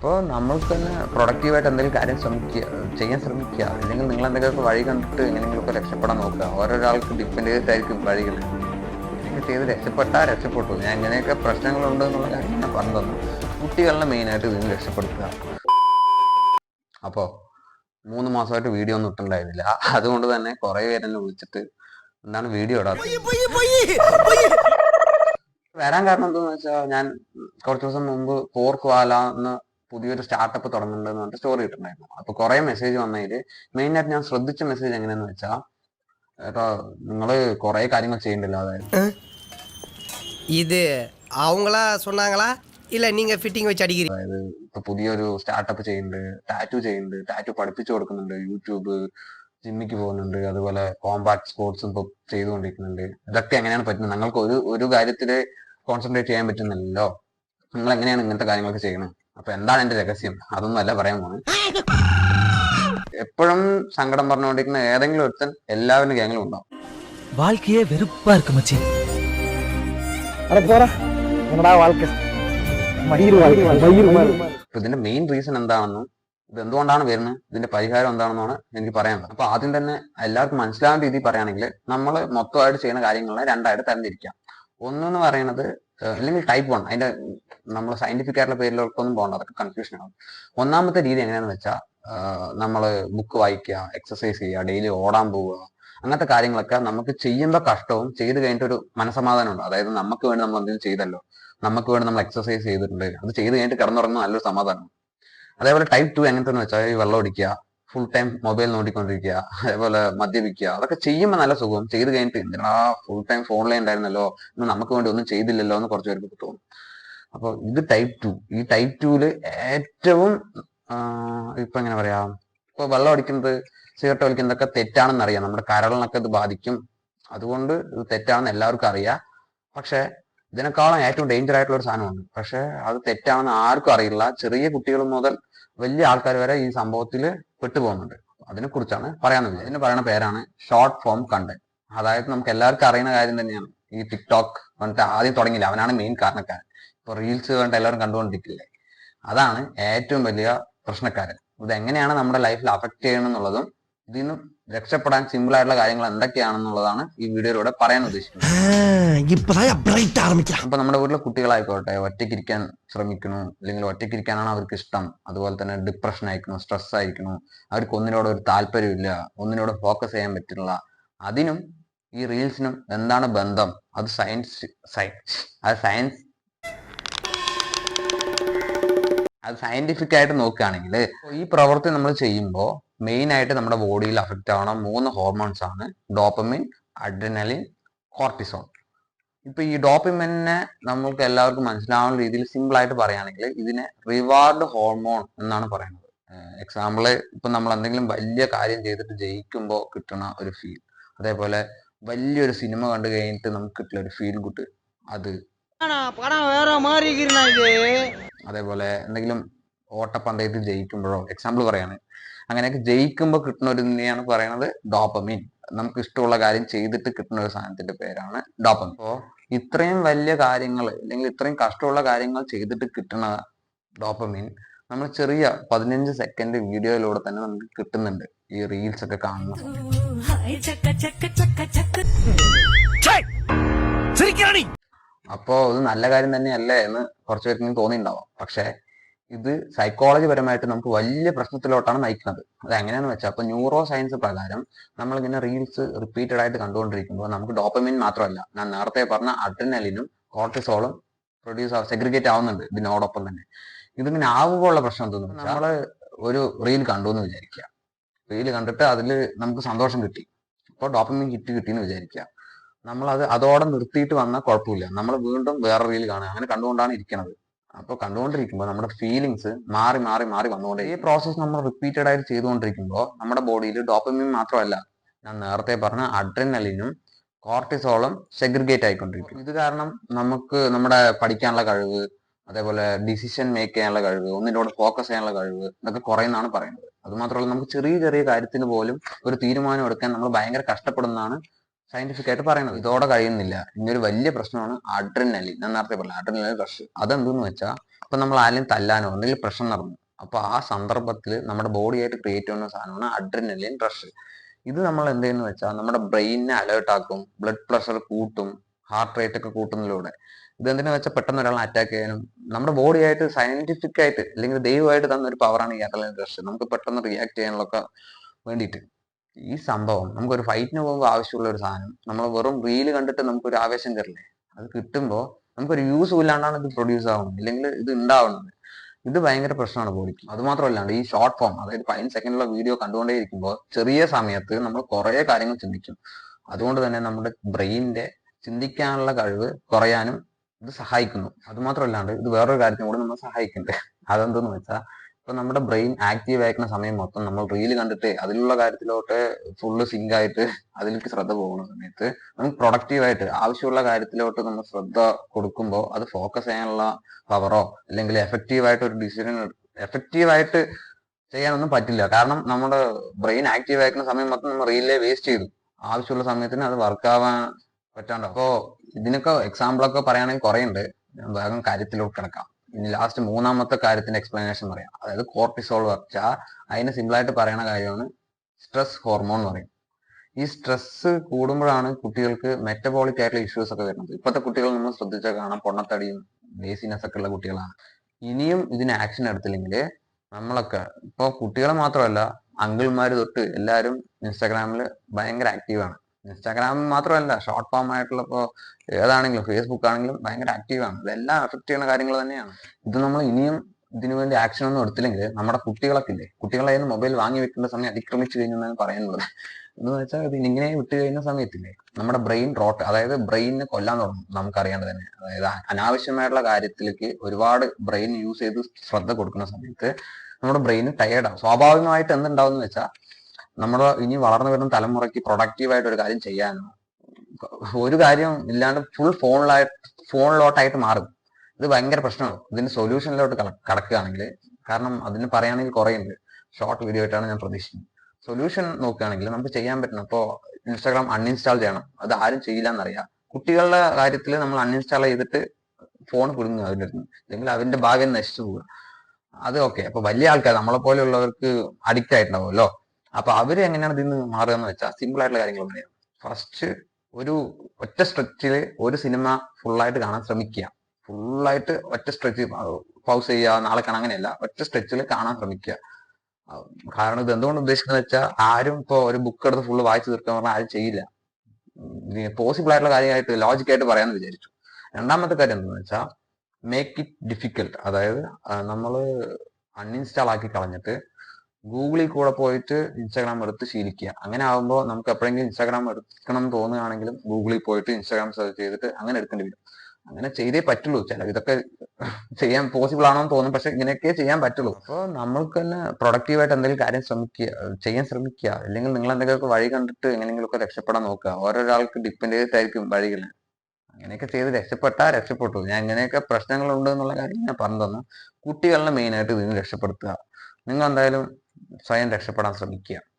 അപ്പോൾ നമ്മൾക്ക് തന്നെ പ്രൊഡക്റ്റീവായിട്ട് എന്തെങ്കിലും കാര്യം ശ്രമിക്കുക ചെയ്യാൻ ശ്രമിക്കുക. അല്ലെങ്കിൽ നിങ്ങൾ എന്തെങ്കിലുമൊക്കെ വഴി കണ്ടിട്ട് എങ്ങനെയെങ്കിലുമൊക്കെ രക്ഷപ്പെടാൻ നോക്കുക. ഓരോരാൾക്ക് ഡിപ്പെൻഡ് ചെയ്തിട്ടായിരിക്കും വഴികൾ. എനിക്ക് ചെയ്ത് രക്ഷപ്പെട്ടാൽ രക്ഷപ്പെട്ടു. ഞാൻ ഇങ്ങനെയൊക്കെ പ്രശ്നങ്ങളുണ്ട് എന്നുള്ള കാര്യം ഞാൻ പറഞ്ഞു തന്നു. കുട്ടികളെ മെയിനായിട്ട് ഇതിന് രക്ഷപ്പെടുത്തുക. അപ്പോൾ മൂന്ന് മാസമായിട്ട് വീഡിയോ ഒന്നും ഇട്ടുണ്ടായിരുന്നില്ല അതുകൊണ്ട് തന്നെ കുറേ പേര് എന്നെ വിളിച്ചിട്ട് എന്താണ് വീഡിയോ ഇടാത്തത്? വരാൻ കാരണം എന്താണെന്ന് വെച്ചാൽ ഞാൻ കുറച്ച് ദിവസം മുമ്പ് പോർക്ക് വാല എന്ന് പുതിയൊരു സ്റ്റാർട്ടപ്പ് തുടങ്ങുന്നുണ്ടെന്ന് പറഞ്ഞിട്ട് സ്റ്റോറി ഇട്ടിട്ടുണ്ടായിരുന്നു അപ്പൊ കുറെ മെസ്സേജ് വന്നതിൽ മെയിൻ ആയിട്ട് ഞാൻ ശ്രദ്ധിച്ച മെസ്സേജ് എങ്ങനെയാന്ന് വെച്ചാൽ ഏട്ടാ നിങ്ങള് കുറെ കാര്യങ്ങൾ ചെയ്യണ്ടല്ലോ അതായത് இது அவங்களா சொன்னாங்களா இல்ல நீங்க ஃபிட்டிங் வச்சு அடிக்கிறீங்க ഇപ്പൊ പുതിയൊരു സ്റ്റാർട്ടപ്പ് ചെയ്യുന്നുണ്ട് ടാറ്റു ചെയ്യുന്നുണ്ട് ടാറ്റു പഠിപ്പിച്ചു കൊടുക്കുന്നുണ്ട് യൂട്യൂബ് ജിമ്മിക്ക് പോകുന്നുണ്ട് അതുപോലെ കോമ്പാക്ട് സ്പോർട്സും ഇപ്പൊ ചെയ്തുകൊണ്ടിരിക്കുന്നുണ്ട് ഇതൊക്കെ എങ്ങനെയാണ് പറ്റുന്നത് നിങ്ങൾക്ക് ഒരു ഒരു കാര്യത്തില് കോൺസെൻട്രേറ്റ് ചെയ്യാൻ പറ്റുന്നില്ലല്ലോ നിങ്ങൾ എങ്ങനെയാണ് ഇങ്ങനത്തെ കാര്യങ്ങളൊക്കെ ചെയ്യുന്നത് അപ്പൊ എന്താണ് എന്റെ രഹസ്യം അതൊന്നും അല്ല പറയാൻ പോകുന്നത് എപ്പോഴും സങ്കടം പറഞ്ഞുകൊണ്ടിരിക്കുന്ന ഏതെങ്കിലും ഒരുത്തൻ എല്ലാവരും ഗ്യാങ്ങിലും ഉണ്ടാവും வாழ்க்கையே வெறுப்பா இருக்கு மச்சி அட போடா என்னடா வாழ்க்கை மயிர் வாழ்க்கை மயிர் மாதிரி അപ്പൊ ഇതിന്റെ മെയിൻ റീസൺ എന്താണെന്നും ഇത് എന്തുകൊണ്ടാണ് വരുന്നത് ഇതിന്റെ പരിഹാരം എന്താണെന്നാണ് എനിക്ക് പറയാനുള്ളത് അപ്പൊ ആദ്യം തന്നെ എല്ലാവർക്കും മനസ്സിലാവുന്ന രീതിയിൽ പറയുകയാണെങ്കിൽ നമ്മൾ മൊത്തമായിട്ട് ചെയ്യുന്ന കാര്യങ്ങളെ രണ്ടായിട്ട് തരംതിരിക്കാം ഒന്നെന്ന് പറയുന്നത് അല്ലെങ്കിൽ ടൈപ്പ് വൺ അതിന്റെ നമ്മൾ സയന്റിഫിക് ആയിട്ടുള്ള പേരിലൊക്കൊന്നും പോകണ്ട അതൊക്കെ കൺഫ്യൂഷൻ ആണ്. ഒന്നാമത്തെ രീതി എങ്ങനെയാണെന്ന് വെച്ചാൽ നമ്മൾ ബുക്ക് വായിക്കുക എക്സസൈസ് ചെയ്യുക ഡെയിലി ഓടാൻ പോവുക അങ്ങനത്തെ കാര്യങ്ങളൊക്കെ നമുക്ക് ചെയ്യുമ്പോൾ കഷ്ടവും ചെയ്ത് കഴിഞ്ഞിട്ട് ഒരു മനസമാധാനം ഉണ്ട്. അതായത് നമുക്ക് വേണ്ടി നമ്മൾ എന്തെങ്കിലും ചെയ്തല്ലോ നമുക്ക് വേണ്ടി നമ്മൾ എക്സസൈസ് ചെയ്തിട്ടുണ്ട് അത് ചെയ്ത് കഴിഞ്ഞിട്ട് കിടന്നുറങ്ങുന്ന നല്ലൊരു സമാധാനം അതേപോലെ ടൈപ്പ് ടു എങ്ങനത്തെ വെച്ചാൽ വെള്ളം അടിക്കുക ഫുൾ ടൈം മൊബൈൽ നോക്കിക്കൊണ്ടിരിക്കുക അതേപോലെ മദ്യപിക്കുക അതൊക്കെ ചെയ്യുമ്പോൾ നല്ല സുഖം. ചെയ്ത് കഴിഞ്ഞിട്ട് എന്തിനാ ഫുൾ ടൈം ഫോണിലേ ഉണ്ടായിരുന്നല്ലോ ഇന്ന് നമുക്ക് വേണ്ടി ഒന്നും ചെയ്തില്ലല്ലോ എന്ന് കുറച്ച് പേർക്ക് തോന്നും. അപ്പോൾ ഇത് ടൈപ്പ് ടു ഈ ടൈപ്പ് ടൂൽ ഏറ്റവും ഇപ്പൊ എങ്ങനെ പറയാ ഇപ്പൊ വെള്ളം അടിക്കുന്നത് സിഗരറ്റ് വലിക്കുന്നതൊക്കെ തെറ്റാണെന്ന് അറിയാം. നമ്മുടെ കരളിനൊക്കെ ഇത് ബാധിക്കും. അതുകൊണ്ട് ഇത് തെറ്റാണെന്ന് എല്ലാവർക്കും അറിയാം. പക്ഷെ ഇതിനേക്കാളും ഏറ്റവും ഡേഞ്ചർ ആയിട്ടുള്ള ഒരു സാധനമുണ്ട് പക്ഷെ അത് തെറ്റാണെന്ന് ആർക്കും അറിയില്ല. ചെറിയ കുട്ടികൾ മുതൽ വലിയ ആൾക്കാർ വരെ ഈ സംഭവത്തിൽ പെട്ടുപോകുന്നുണ്ട്. അതിനെ കുറിച്ചാണ് പറയാനുള്ളത് ഇതിന് പറയുന്ന പേരാണ് ഷോർട്ട് ഫോം കണ്ടന്റ് അതായത് നമുക്ക് എല്ലാവർക്കും അറിയുന്ന കാര്യം തന്നെയാണ്. ഈ ടിക്ടോക്ക് വന്നിട്ട് ആദ്യം തുടങ്ങിയില്ല. അവനാണ് മെയിൻ കാരണക്കാരൻ. ഇപ്പൊ റീൽസ് കണ്ടിട്ട് എല്ലാവരും കണ്ടുകൊണ്ടിരിക്കില്ലേ? അതാണ് ഏറ്റവും വലിയ പ്രശ്നക്കാരൻ. ഇത് എങ്ങനെയാണ് നമ്മുടെ ലൈഫിൽ അഫക്ട് ചെയ്യണമെന്നുള്ളതും ഇതിൽ രക്ഷപ്പെടാൻ സിമ്പിൾ ആയിട്ടുള്ള കാര്യങ്ങൾ എന്തൊക്കെയാണെന്നുള്ളതാണ് ഈ വീഡിയോയിലൂടെ പറയാൻ ഉദ്ദേശിക്കുന്നത്. അപ്പൊ നമ്മുടെ വീട്ടിലെ കുട്ടികളായിക്കോട്ടെ ഒറ്റയ്ക്കിരിക്കാൻ ശ്രമിക്കണു അല്ലെങ്കിൽ ഒറ്റയ്ക്കിരിക്കാനാണ് അവർക്ക് ഇഷ്ടം അതുപോലെ തന്നെ ഡിപ്രഷൻ ആയിരിക്കണു സ്ട്രെസ് ആയിരിക്കണു അവർക്ക് ഒന്നിനോട് ഒരു താല്പര്യമില്ല ഒന്നിനോട് ഫോക്കസ് ചെയ്യാൻ പറ്റില്ല. അതിനും ഈ റീൽസിനും എന്താണ് ബന്ധം? അത് സയൻസ് അത് സയൻസ് അത് സയന്റിഫിക് ആയിട്ട് നോക്കുകയാണെങ്കിൽ ഈ പ്രവൃത്തി നമ്മൾ ചെയ്യുമ്പോൾ മെയിൻ ആയിട്ട് നമ്മുടെ ബോഡിയിൽ അഫക്റ്റ് ആവണ മൂന്ന് ഹോർമോൺസ് ആണ് ഡോപ്പമിൻ അഡ്രിനലിൻ കോർട്ടിസോൺ ഇപ്പൊ ഈ ഡോപ്പിമെന്റിനെ നമ്മൾക്ക് എല്ലാവർക്കും മനസ്സിലാവുന്ന രീതിയിൽ സിമ്പിൾ ആയിട്ട് പറയുകയാണെങ്കിൽ ഇതിനെ റിവാർഡ് ഹോർമോൺ എന്നാണ് പറയുന്നത്. എക്സാമ്പിൾ ഇപ്പൊ നമ്മൾ എന്തെങ്കിലും വലിയ കാര്യം ചെയ്തിട്ട് ജയിക്കുമ്പോൾ കിട്ടുന്ന ഒരു ഫീൽ അതേപോലെ വലിയൊരു സിനിമ കണ്ടു കഴിഞ്ഞിട്ട് നമുക്ക് കിട്ടുന്ന ഒരു ഫീൽ ഗുഡ് അത് വേറെ അതേപോലെ എന്തെങ്കിലും ഓട്ടപ്പന്തയത്തിൽ ജയിക്കുമ്പോഴോ എക്സാമ്പിൾ പറയാണ്. അങ്ങനെയൊക്കെ ജയിക്കുമ്പോൾ കിട്ടുന്ന ഒരു തന്നെയാണ് പറയുന്നത് ഡോപ്പമീൻ നമുക്ക് ഇഷ്ടമുള്ള കാര്യം ചെയ്തിട്ട് കിട്ടുന്ന ഒരു സാധനത്തിന്റെ പേരാണ് ഡോപ്പം അപ്പോ ഇത്രയും വലിയ കാര്യങ്ങൾ അല്ലെങ്കിൽ ഇത്രയും കഷ്ടമുള്ള കാര്യങ്ങൾ ചെയ്തിട്ട് കിട്ടുന്ന ഡോപ്പമീൻ നമ്മൾ ചെറിയ പതിനഞ്ച് സെക്കൻഡ് വീഡിയോയിലൂടെ തന്നെ നമുക്ക് കിട്ടുന്നുണ്ട്. ഈ റീൽസ് ഒക്കെ കാണുന്ന സമയം അപ്പോ ഇത് നല്ല കാര്യം തന്നെയല്ലേ എന്ന് കുറച്ച് പേർക്ക് തോന്നിയിട്ടുണ്ടാവാം. പക്ഷേ ഇത് സൈക്കോളജി പരമായിട്ട് നമുക്ക് വലിയ പ്രശ്നത്തിലോട്ടാണ് നയിക്കുന്നത്. അത് എങ്ങനെയാണെന്ന് വെച്ചാൽ അപ്പൊ ന്യൂറോ സയൻസ് പ്രകാരം നമ്മൾ ഇങ്ങനെ റീൽസ് റിപ്പീറ്റഡ് ആയിട്ട് കണ്ടുകൊണ്ടിരിക്കുമ്പോൾ നമുക്ക് ഡോപ്പമിൻ മാത്രമല്ല ഞാൻ നേരത്തെ പറഞ്ഞ അഡ്രിനലിനും കോർട്ടിസോളും പ്രൊഡ്യൂസ് സെഗ്രിഗേറ്റ് ആവുന്നുണ്ട് ഇതിനോടൊപ്പം തന്നെ. ഇതിങ്ങനെ ആവുമ്പോൾ ഉള്ള പ്രശ്നം എന്തെന്ന് വെച്ചാൽ നമ്മൾ ഒരു റീൽ കണ്ടു എന്ന് വിചാരിക്കുക റീൽ കണ്ടിട്ട് അതിൽ നമുക്ക് സന്തോഷം കിട്ടി. അപ്പോൾ ഡോപ്പമിൻ കിട്ടി കിട്ടി എന്ന് വിചാരിക്കുക നമ്മൾ അത് അതോടെ നിർത്തിയിട്ട് വന്നാൽ കുഴപ്പമില്ല നമ്മൾ വീണ്ടും വേറെ റീൽ കാണുക. അങ്ങനെ കണ്ടുകൊണ്ടാണ് ഇരിക്കുന്നത് അപ്പോൾ കണ്ടുകൊണ്ടിരിക്കുമ്പോൾ നമ്മുടെ ഫീലിങ്സ് മാറി മാറി മാറി വന്നുകൊണ്ട് ഈ പ്രോസസ്സ് നമ്മൾ റിപ്പീറ്റഡ് ആയിട്ട് ചെയ്തുകൊണ്ടിരിക്കുമ്പോൾ നമ്മുടെ ബോഡിയിൽ ഡോപ്പമിൻ മാത്രമല്ല ഞാൻ നേരത്തെ പറഞ്ഞ അഡ്രിനലിനും കോർട്ടിസോളും സെഗ്രിഗേറ്റ് ആയിക്കൊണ്ടിരിക്കും. ഇത് കാരണം നമുക്ക് നമ്മുടെ പഠിക്കാനുള്ള കഴിവ് അതേപോലെ ഡിസിഷൻ മേക്ക് ചെയ്യാനുള്ള കഴിവ് ഒന്നിനോട് ഫോക്കസ് ചെയ്യാനുള്ള കഴിവ് ഇതൊക്കെ കുറയുന്നതാണ് പറയുന്നത്. അത് മാത്രമല്ല നമുക്ക് ചെറിയ ചെറിയ കാര്യത്തിന് പോലും ഒരു തീരുമാനം എടുക്കാൻ നമ്മൾ ഭയങ്കര കഷ്ടപ്പെടുന്നതാണ് സയന്റിഫിക് ആയിട്ട് പറയുന്നത്. ഇതോടെ കഴിയുന്നില്ല. ഇനിയൊരു വലിയ പ്രശ്നമാണ് അഡ്രിനലിൻ ഞാൻ നേരത്തെ പറഞ്ഞു അഡ്രിനലിൻ റഷ് അതെന്തെന്ന് വെച്ചാൽ അപ്പൊ നമ്മൾ ആരെയും തല്ലാനോ എന്തെങ്കിലും പ്രശ്നം നടന്നു അപ്പൊ ആ സന്ദർഭത്തിൽ നമ്മുടെ ബോഡി ആയിട്ട് ക്രിയേറ്റ് ചെയ്യുന്ന സാധനമാണ് അഡ്രിനലിൻ റഷ് ഇത് നമ്മൾ എന്ത് ചെയ്യുന്നു വെച്ചാൽ നമ്മുടെ ബ്രെയിനിനെ അലേർട്ട് ആക്കും ബ്ലഡ് പ്രഷർ കൂട്ടും ഹാർട്ട് റേറ്റ് ഒക്കെ കൂട്ടുന്നതിലൂടെ. ഇത് എന്തിനാ വെച്ചാൽ പെട്ടെന്ന് ഒരാളെ അറ്റാക്ക് ചെയ്യാനും നമ്മുടെ ബോഡിയായിട്ട് സയന്റിഫിക് ആയിട്ട് അല്ലെങ്കിൽ ദൈവമായിട്ട് തന്ന ഒരു പവറാണ് ഈ അഡ്രിനലിൻ റഷ് നമുക്ക് പെട്ടെന്ന് റിയാക്ട് ചെയ്യാനുള്ളൊക്കെ വേണ്ടിയിട്ട്. ഈ സംഭവം. നമുക്കൊരു ഫൈറ്റിന് പോകുമ്പോൾ ആവശ്യമുള്ള ഒരു സാധനം. നമ്മൾ വെറും റീൽ കണ്ടിട്ട് നമുക്കൊരു ആവേശം കയറില്ലേ അത് കിട്ടുമ്പോൾ നമുക്കൊരു യൂസ് ഇല്ലാണ്ടാണ് ഇത് പ്രൊഡ്യൂസ് ആവുന്നത്. ഇല്ലെങ്കിൽ ഇത് ഉണ്ടാവുന്നത് ഇത് ഭയങ്കര പ്രശ്നമാണ് ബോഡിക്ക്. അത് മാത്രമല്ലാണ്ട് ഈ ഷോർട്ട് ഫോം അതായത് പതിനഞ്ച് സെക്കൻഡുള്ള വീഡിയോ കണ്ടുകൊണ്ടേ ഇരിക്കുമ്പോൾ ചെറിയ സമയത്ത് നമ്മൾ കുറേ കാര്യങ്ങൾ ചിന്തിക്കും. അതുകൊണ്ട് തന്നെ നമ്മുടെ ബ്രെയിനിന്റെ ചിന്തിക്കാനുള്ള കഴിവ് കുറയാനും ഇത് സഹായിക്കുന്നു. അത് മാത്രമല്ലാണ്ട് ഇത് വേറൊരു കാര്യത്തിനും കൂടി നമ്മൾ സഹായിക്കുന്നുണ്ട് അതെന്തെന്ന് വെച്ചാൽ ഇപ്പൊ നമ്മുടെ ബ്രെയിൻ ആക്റ്റീവ് ആയിക്കുന്ന സമയം മൊത്തം നമ്മൾ റീൽ കണ്ടിട്ട് അതിലുള്ള കാര്യത്തിലോട്ട് ഫുള്ള് സിങ്ക് ആയിട്ട് അതിലേക്ക് ശ്രദ്ധ പോകുന്ന സമയത്ത് നമുക്ക് പ്രൊഡക്റ്റീവ് ആയിട്ട് ആവശ്യമുള്ള കാര്യത്തിലോട്ട് നമ്മൾ ശ്രദ്ധ കൊടുക്കുമ്പോൾ അത് ഫോക്കസ് ചെയ്യാനുള്ള പവറോ അല്ലെങ്കിൽ എഫക്റ്റീവ് ആയിട്ട് ഒരു ഡിസിഷൻ എഫക്റ്റീവായിട്ട് ചെയ്യാനൊന്നും പറ്റില്ല. കാരണം നമ്മുടെ ബ്രെയിൻ ആക്റ്റീവ് ആയിക്കുന്ന സമയം മൊത്തം നമ്മൾ റീലിലെ വേസ്റ്റ് ചെയ്തു. ആവശ്യമുള്ള സമയത്തിന് അത് വർക്കാവാൻ പറ്റാണ്ടോ. അപ്പോ ഇതിനൊക്കെ എക്സാമ്പിളൊക്കെ പറയുകയാണെങ്കിൽ കുറേ ഉണ്ട് വേഗം കാര്യത്തിലോട്ട് കിടക്കാം. ഇനി ലാസ്റ്റ് മൂന്നാമത്തെ കാര്യത്തിന്റെ എക്സ്പ്ലനേഷൻ പറയാം. അതായത് കോർട്ടിസോൾ വെച്ചാൽ അതിന് സിമ്പിൾ ആയിട്ട് പറയുന്ന കാര്യമാണ് സ്ട്രെസ് ഹോർമോൺ എന്ന് പറയും. ഈ സ്ട്രെസ് കൂടുമ്പോഴാണ് കുട്ടികൾക്ക് മെറ്റബോളിക് ആയിട്ടുള്ള ഇഷ്യൂസ് ഒക്കെ വരുന്നത്. ഇപ്പോഴത്തെ കുട്ടികൾ നമ്മൾ ശ്രദ്ധിച്ചാൽ കാണാം. പൊണ്ണത്തടിയും ലേസിനെസ് ഒക്കെ ഉള്ള കുട്ടികളാണ്. ഇനിയും ഇതിന് ആക്ഷൻ എടുത്തില്ലെങ്കിൽ നമ്മളൊക്കെ ഇപ്പൊ കുട്ടികളെ മാത്രമല്ല അങ്കിൾമാർ തൊട്ട് എല്ലാവരും ഇൻസ്റ്റാഗ്രാമിൽ ഭയങ്കര ആക്റ്റീവാണ് ഇൻസ്റ്റാഗ്രാം മാത്രമല്ല ഷോർട്ട് ഫോം ആയിട്ടുള്ള ഇപ്പോൾ ഏതാണെങ്കിലും ഫേസ്ബുക്ക് ആണെങ്കിലും ഭയങ്കര ആക്റ്റീവാണ് ഇതെല്ലാം എഫക്ട് ചെയ്യുന്ന കാര്യങ്ങൾ തന്നെയാണ്. ഇത് നമ്മൾ ഇനിയും ഇതിനു വേണ്ടി ആക്ഷൻ ഒന്നും എടുത്തില്ലെങ്കിൽ നമ്മുടെ കുട്ടികളൊക്കെ ഇല്ലേ കുട്ടികളെ മൊബൈൽ വാങ്ങി വെക്കേണ്ട സമയം അതിക്രമിച്ചു കഴിഞ്ഞാൽ പറയുന്നത് എന്ന് വെച്ചാൽ ഇത് ഇങ്ങനെ വിട്ട് കഴിഞ്ഞ സമയത്തില്ലേ നമ്മുടെ ബ്രെയിൻ റോട്ട് അതായത് ബ്രെയിനിനെ കൊല്ലാൻ തുടങ്ങും നമുക്കറിയാണ്ട് തന്നെ. അതായത് അനാവശ്യമായിട്ടുള്ള കാര്യത്തിലേക്ക് ഒരുപാട് ബ്രെയിൻ യൂസ് ചെയ്ത് ശ്രദ്ധ കൊടുക്കുന്ന സമയത്ത് നമ്മുടെ ബ്രെയിൻ ടയേർഡാവും സ്വാഭാവികമായിട്ട് എന്തുണ്ടാവും എന്ന് വെച്ചാൽ നമ്മുടെ ഇനി വളർന്നു വരുന്ന തലമുറയ്ക്ക് പ്രൊഡക്റ്റീവായിട്ട് ഒരു കാര്യം ചെയ്യാനോ ഒരു കാര്യം ഇല്ലാണ്ട് ഫുൾ ഫോണിലായിട്ട് ഫോണിലോട്ടായിട്ട് മാറും. ഇത് ഭയങ്കര പ്രശ്നമാണ്. ഇതിന്റെ സൊല്യൂഷനിലോട്ട് കടക്കുകയാണെങ്കിൽ കാരണം അതിന് പറയുകയാണെങ്കിൽ കുറേ ഉണ്ട് ഷോർട്ട് വീഡിയോ ആയിട്ടാണ് ഞാൻ പ്രതീക്ഷിക്കുന്നത്. സൊല്യൂഷൻ നോക്കുകയാണെങ്കിൽ നമുക്ക് ചെയ്യാൻ പറ്റുന്ന ഇപ്പോൾ ഇൻസ്റ്റാഗ്രാം അൺഇൻസ്റ്റാൾ ചെയ്യണം. അത് ആരും ചെയ്യില്ല എന്നറിയാം കുട്ടികളുടെ കാര്യത്തിൽ നമ്മൾ അൺഇൻസ്റ്റാൾ ചെയ്തിട്ട് ഫോൺ കുടുങ്ങുക അവരുടെ അടുത്ത് അല്ലെങ്കിൽ അവന്റെ ഭാഗ്യം നശിച്ചു പോവുക. അത് ഓക്കെ അപ്പൊ വലിയ ആൾക്കാർ നമ്മളെ പോലെയുള്ളവർക്ക് അഡിക്റ്റ് ആയിട്ടുണ്ടാവുമല്ലോ. അപ്പൊ അവർ എങ്ങനെയാണ് ഇതിൽ നിന്ന് മാറുക എന്ന് വെച്ചാൽ സിമ്പിൾ ആയിട്ടുള്ള കാര്യങ്ങൾ പറയാം. ഫസ്റ്റ് ഒരു ഒറ്റ സ്ട്രെച്ചിൽ ഒരു സിനിമ ഫുള്ളായിട്ട് കാണാൻ ശ്രമിക്കുക. ഫുള്ളായിട്ട് ഒറ്റ സ്ട്രെച്ച് പൗസ് ചെയ്യുക നാളെ കാണാൻ അങ്ങനെയല്ല. ഒറ്റ സ്ട്രെച്ചിൽ കാണാൻ ശ്രമിക്കുക. കാരണം ഇത് എന്തുകൊണ്ട് ഉദ്ദേശിക്കുന്നത് വെച്ചാൽ ആരും ഇപ്പൊ ഒരു ബുക്ക് എടുത്ത് ഫുള്ള് വായിച്ചു തീർക്കാൻ പറഞ്ഞാൽ ആരും ചെയ്യില്ല. പോസിബിൾ ആയിട്ടുള്ള കാര്യമായിട്ട് ലോജിക്കായിട്ട് പറയാന്ന് വിചാരിച്ചു. രണ്ടാമത്തെ കാര്യം എന്താണെന്ന് വെച്ചാൽ മേക്ക് ഇറ്റ് ഡിഫിക്കൽട്ട് അതായത് നമ്മൾ അൺഇൻസ്റ്റാൾ ആക്കി കളഞ്ഞിട്ട് ഗൂഗിളിൽ കൂടെ പോയിട്ട് ഇൻസ്റ്റാഗ്രാം എടുത്ത് ശീലിക്കുക. അങ്ങനെ ആകുമ്പോൾ നമുക്ക് എപ്പോഴെങ്കിലും ഇൻസ്റ്റാഗ്രാം എടുക്കണം തോന്നുകയാണെങ്കിലും ഗൂഗിളിൽ പോയിട്ട് ഇൻസ്റ്റാഗ്രാം സെർച്ച് ചെയ്തിട്ട് അങ്ങനെ എടുക്കേണ്ടി വരും. അങ്ങനെ ചെയ്തേ പറ്റുള്ളൂ. ചില ഇതൊക്കെ ചെയ്യാൻ പോസിബിൾ ആണോ എന്ന് തോന്നും. പക്ഷെ ഇങ്ങനെയൊക്കെ ചെയ്യാൻ പറ്റുള്ളൂ. അപ്പോൾ നമ്മൾക്ക് തന്നെ പ്രൊഡക്റ്റീവായിട്ട് എന്തെങ്കിലും കാര്യം ശ്രമിക്കുക ചെയ്യാൻ ശ്രമിക്കുക. അല്ലെങ്കിൽ നിങ്ങൾ എന്തെങ്കിലുമൊക്കെ വഴി കണ്ടിട്ട് എങ്ങനെയെങ്കിലുമൊക്കെ രക്ഷപ്പെടാൻ നോക്കുക. ഓരോരാൾക്ക് ഡിപ്പെൻഡ് ചെയ്തിട്ടായിരിക്കും വഴികൾ അങ്ങനെയൊക്കെ ചെയ്ത് രക്ഷപ്പെട്ടാൽ രക്ഷപ്പെട്ടു. ഞാൻ ഇങ്ങനെയൊക്കെ പ്രശ്നങ്ങളുണ്ട് എന്നുള്ള കാര്യം ഞാൻ പറഞ്ഞു തന്നു കുട്ടികളെ മെയിനായിട്ട് ഇതിന് രക്ഷപ്പെടുത്തുക. നിങ്ങൾ എന്തായാലും സ്വയം രക്ഷപ്പെടാൻ ശ്രമിക്കുക.